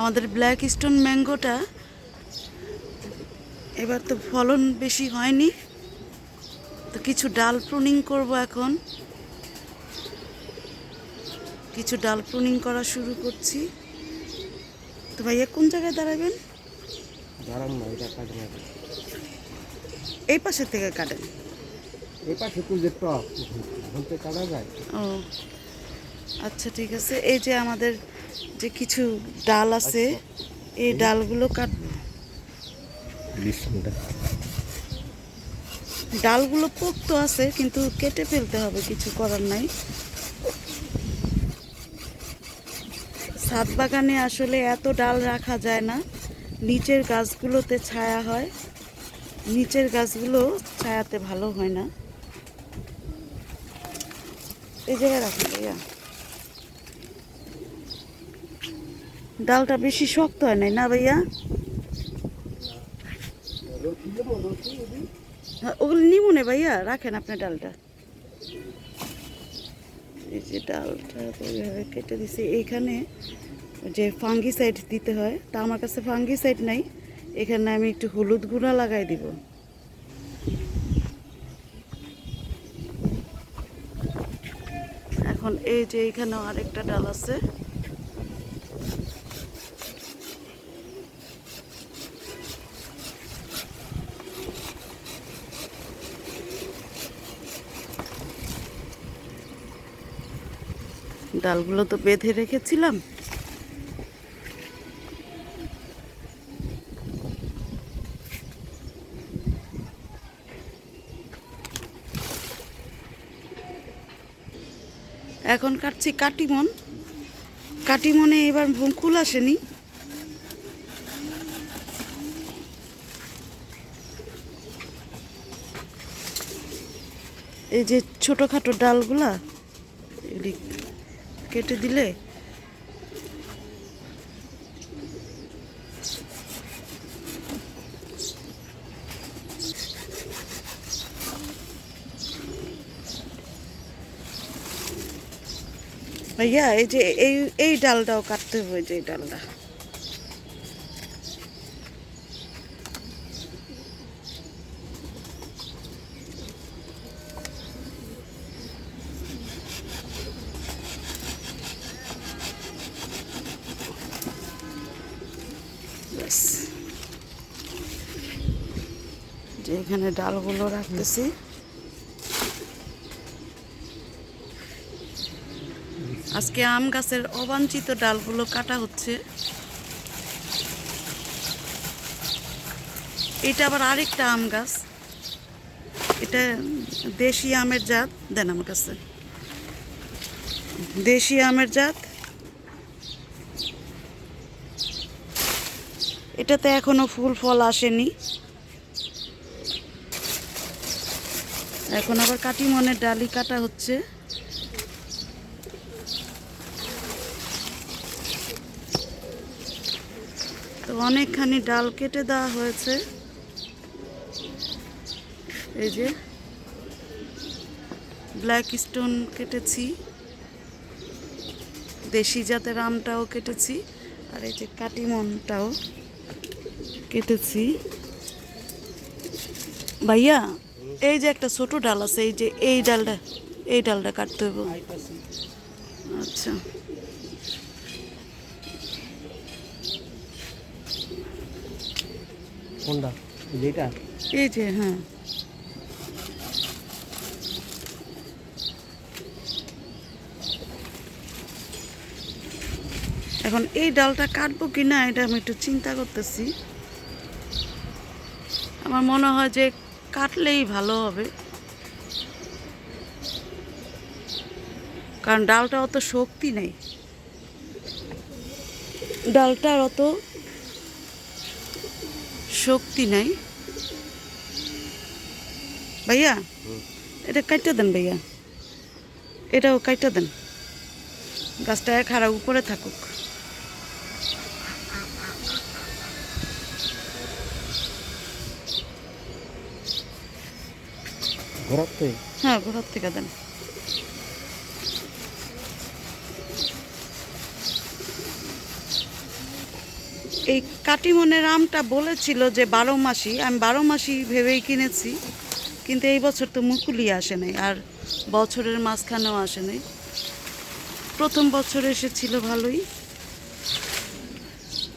আমাদের black stone ম্যাঙ্গোটা এবার তো ফলন বেশি হয়নি। তো কিছু ডাল প্রুনিং করব এখন। কিছু ডাল প্রুনিং করা শুরু করছি। তো ভাইয়া কোন জায়গায় দাঁড়াবেন? দাঁড়ান না এটা কাটে এই পাশে থেকে কাটেন। এই পাশে তো যে টপ বলতে কাটা যায়। ও আচ্ছা ঠিক আছে। এই যে আমাদের যে কিছু ডাল আছে এই ডালগুলো কাটবো ডালগুলো পোক্ত আছে কিন্তু কেটে ফেলতে হবে কিছু করার নাই। ছাদ বাগানে আসলে এত ডাল রাখা যায় না। নিচের গাছগুলোতে ছায়া হয়। নিচের গাছগুলো ছায়াতে ভালো হয় না। এই জায়গায় রাখুন ভাইয়া ডালটা বেশি শক্ত হয় নাই না ভাইয়া? হ্যাঁ, ওগুলো নিমুনে ভাইয়া রাখেন আপনার ডালটা। এই যে ডালটা কেটে দিছি। এইখানে যে ফাঙ্গিসাইড দিতে হয় তা আমার কাছে ফাঙ্গিসাইড নাই। এখানে আমি একটু হলুদ গুঁড়া লাগাই দিব। এখন এই যে এখানেও আরেকটা ডাল আছে। ডালগুলো তো বেঁধে রেখেছিলাম। এখন কাটছি কাটিমন। কাটিমনে এবার ভুল আসেনি। এই যে ছোটোখাটো ডালগুলা কেটে দিলে? ভাইয়া এই যে এই এই ডালটাও কাটতে হবে যে ডালটা। যে এখানে ডালগুলো রাখতেছি। আজকে আম গাছের অবাঞ্ছিত ডালগুলো কাটা হচ্ছে। এটা আবার আরেকটা আম গাছ। এটা দেশি আমের জাত, দেন আমার কাছে। দেশি আমের জাত এটাতে এখনও ফুল ফল আসেনি। এখন আবার কাটিমনের ডালি কাটা হচ্ছে। তো অনেকখানি ডাল কেটে দেওয়া হয়েছে। এই যে ব্ল্যাক স্টোন কেটেছি। দেশি জাতের আমটাও কেটেছি। আর এই যে কাটিমনটাও। কেটেছি। ভাইয়া এই যে একটা ছোট ডাল আছে এই যে এই ডালটা এই ডালটা কাটতে হবে আচ্ছা। কোনটা? যেটা? এই যে হ্যাঁ। এখন এই ডালটা কাটবো কি না এটা আমি একটু চিন্তা করতেছি। আমার মনে হয় যে কাটলেই ভালো হবে। কারণ ডালটা অত শক্তি নেই। ডালটার অত শক্তি নাই। ভাইয়া, এটা কাইটা দেন ভাইয়া। এটাও কাইটা দেন। গাছটা হারা উপরে থাকুক। ঘোরাতে? হ্যাঁ ঘোরার থেকে দেন এই কাটিমনের আমটা বলেছিল যে বারো মাসি, আমি বারো মাসি ভেবেই কিনেছি, কিন্তু এই বছর তো মুকুলি আসে নাই, আর বছরের মাঝখানেও আসে নাই। প্রথম বছর এসেছিল ভালোই।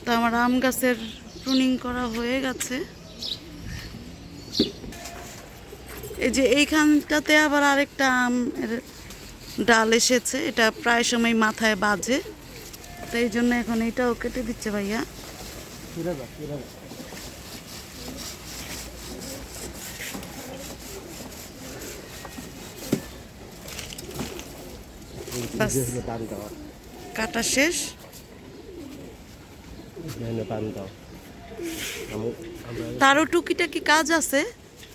তা আমার আম গাছের প্রুনিং করা হয়ে গেছে। যে এইখানটাতে আবার আরেকটা আম ডাল এসেছে এটা প্রায় সময় মাথায় বাজে। তো এই জন্য এখন এটাও কেটে দিচ্ছে ভাইয়া। কাটা শেষ। তারও টুকিটাকি কাজ আছে।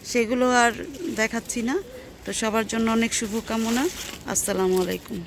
সেগুলো আর দেখাচ্ছি না। তো সবার জন্য অনেক শুভকামনা। আসসালামু আলাইকুম।